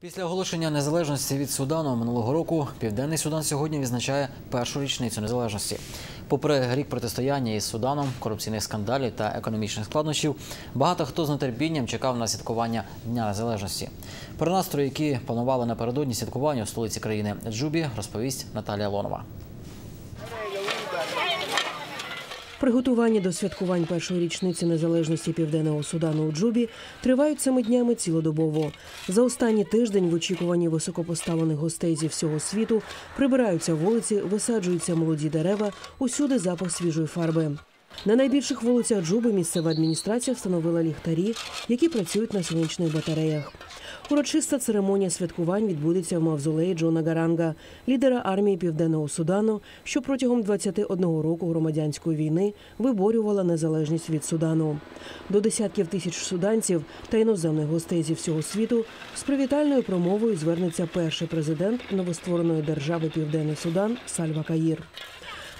Після оголошення незалежності від Судану минулого року Південний Судан сьогодні відзначає першу річницю незалежності. Попри рік протистояння із Суданом, корупційних скандалів та економічних складнощів, багато хто з нетерпінням чекав на святкування Дня Незалежності. Про настрої, які панували напередодні святкування у столиці країни Джубі, розповість Наталія Лонова. Приготування до святкувань першої річниці незалежності Південного Судану у Джубі тривають цими днями цілодобово. За останній тиждень в очікуванні високопоставлених гостей зі всього світу прибираються вулиці, висаджуються молоді дерева, усюди запах свіжої фарби. На найбільших вулицях Джуби місцева адміністрація встановила ліхтарі, які працюють на сонячних батареях. Урочиста церемонія святкувань відбудеться в мавзолеї Джона Гаранга, лідера армії Південного Судану, що протягом 21 року громадянської війни виборювала незалежність від Судану. До десятків тисяч суданців та іноземних гостей зі всього світу з привітальною промовою звернеться перший президент новоствореної держави Південний Судан Сальва Каїр.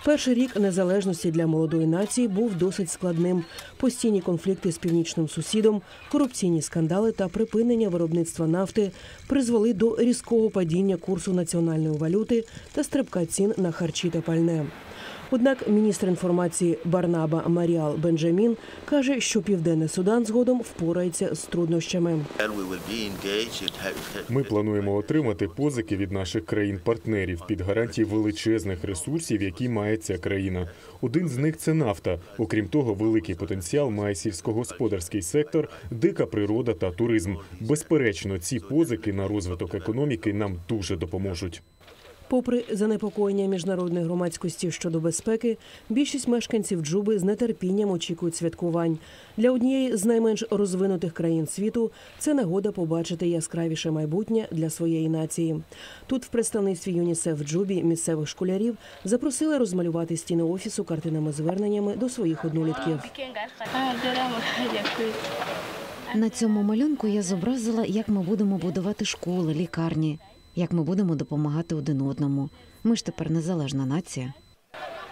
Перший рік незалежності для молодої нації був досить складним. Постійні конфлікти з північним сусідом, корупційні скандали та припинення виробництва нафти призвели до різкого падіння курсу національної валюти та стрибка цін на харчі та пальне. Однак міністр інформації Барнаба Маріал Бенджамін каже, що Південний Судан згодом впорається з труднощами. Ми плануємо отримати позики від наших країн-партнерів під гарантії величезних ресурсів, які має ця країна. Один з них це нафта. Окрім того, великий потенціал має сільськогосподарський сектор, дика природа та туризм. Безперечно, ці позики на розвиток економіки нам дуже допоможуть. Попри занепокоєння міжнародної громадськості щодо безпеки, більшість мешканців Джуби з нетерпінням очікують святкувань. Для однієї з найменш розвинутих країн світу це нагода побачити яскравіше майбутнє для своєї нації. Тут, в представництві ЮНІСЕФ Джубі, місцевих школярів запросили розмалювати стіни офісу картинами зверненнями до своїх однолітків. На цьому малюнку я зобразила, як ми будемо будувати школи, лікарні, як ми будемо допомагати один одному. Ми ж тепер незалежна нація.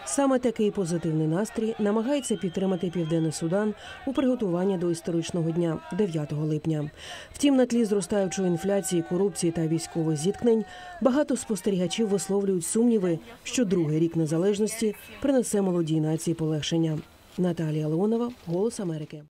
Саме такий позитивний настрій намагається підтримати Південний Судан у приготуванні до історичного дня 9 липня. Втім, на тлі зростаючої інфляції, корупції та військових зіткнень багато спостерігачів висловлюють сумніви, що другий рік незалежності принесе молодій нації полегшення. Наталія Леонова, Голос Америки.